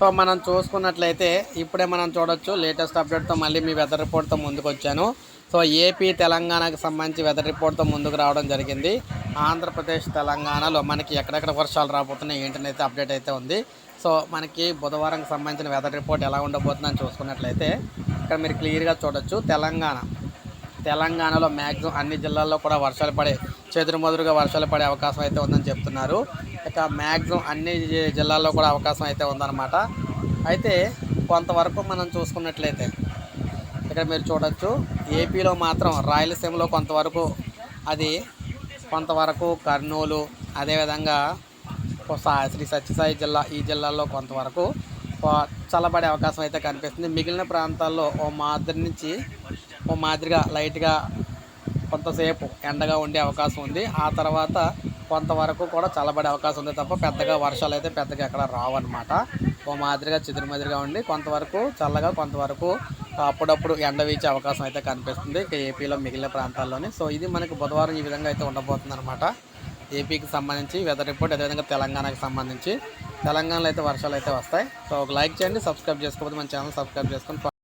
So మనం చూసుకున్నట్లయితే ఇప్పుడే మనం చూడొచ్చు లేటెస్ట్ అప్డేట్తో మళ్ళీ మీ వెదర్ రిపోర్ట్తో ముందుకు వచ్చాను సో ఏపీ తెలంగాణకు సంబంధించి వెదర్ రిపోర్ట్తో ముందుకు రావడం జరిగింది. ఆంధ్రప్రదేశ్ తెలంగాణలో మనకి ఎక్కడెక్కడ వర్షాలు రాబోతున్నాయి ఏంటనైతే అప్డేట్ అయితే ఉంది. సో మనకి బుధవారంకి సంబంధించిన వెదర్ రిపోర్ట్ ఎలా ఉండబోతుందని చూసుకున్నట్లయితే ఇక్కడ మీరు క్లియర్గా చూడొచ్చు. తెలంగాణ తెలంగాణలో మ్యాక్సిమం అన్ని జిల్లాల్లో కూడా వర్షాలు పడే చెదురుమదురుగా వర్షాలు పడే అవకాశం అయితే ఉందని చెప్తున్నారు. ఇక మ్యాక్సిమం అన్ని జిల్లాల్లో కూడా అవకాశం అయితే ఉందన్నమాట. అయితే కొంతవరకు మనం చూసుకున్నట్లయితే ఇక్కడ మీరు చూడొచ్చు ఏపీలో మాత్రం రాయలసీమలో కొంతవరకు అది కొంతవరకు కర్నూలు అదేవిధంగా శ్రీ సత్యసాయి జిల్లా ఈ జిల్లాల్లో కొంతవరకు చల్లబడే అవకాశం అయితే కనిపిస్తుంది. మిగిలిన ప్రాంతాల్లో ఓ మాదిరి నుంచి ఓ మాదిరిగా లైట్గా కొంతసేపు ఎండగా ఉండే అవకాశం ఉంది. ఆ తర్వాత కొంతవరకు కూడా చల్లబడే అవకాశం ఉంది తప్ప పెద్దగా వర్షాలు అయితే పెద్దగా ఎక్కడ రావన్నమాట. ఓ మాదిరిగా చిదురు మాదిరిగా ఉండి కొంతవరకు చల్లగా కొంతవరకు అప్పుడప్పుడు ఎండ వీచే అవకాశం అయితే కనిపిస్తుంది ఏపీలో మిగిలిన ప్రాంతాల్లోని. సో ఇది మనకి బుధవారం ఈ విధంగా అయితే ఉండబోతుంది అనమాట ఏపీకి సంబంధించి వెదర్ రిపోర్ట్ అదేవిధంగా తెలంగాణకి సంబంధించి తెలంగాణలో అయితే వర్షాలు అయితే వస్తాయి. సో ఒక లైక్ చేయండి సబ్స్క్రైబ్ చేసుకోకపోతే మన ఛానల్ సబ్స్క్రైబ్ చేసుకొని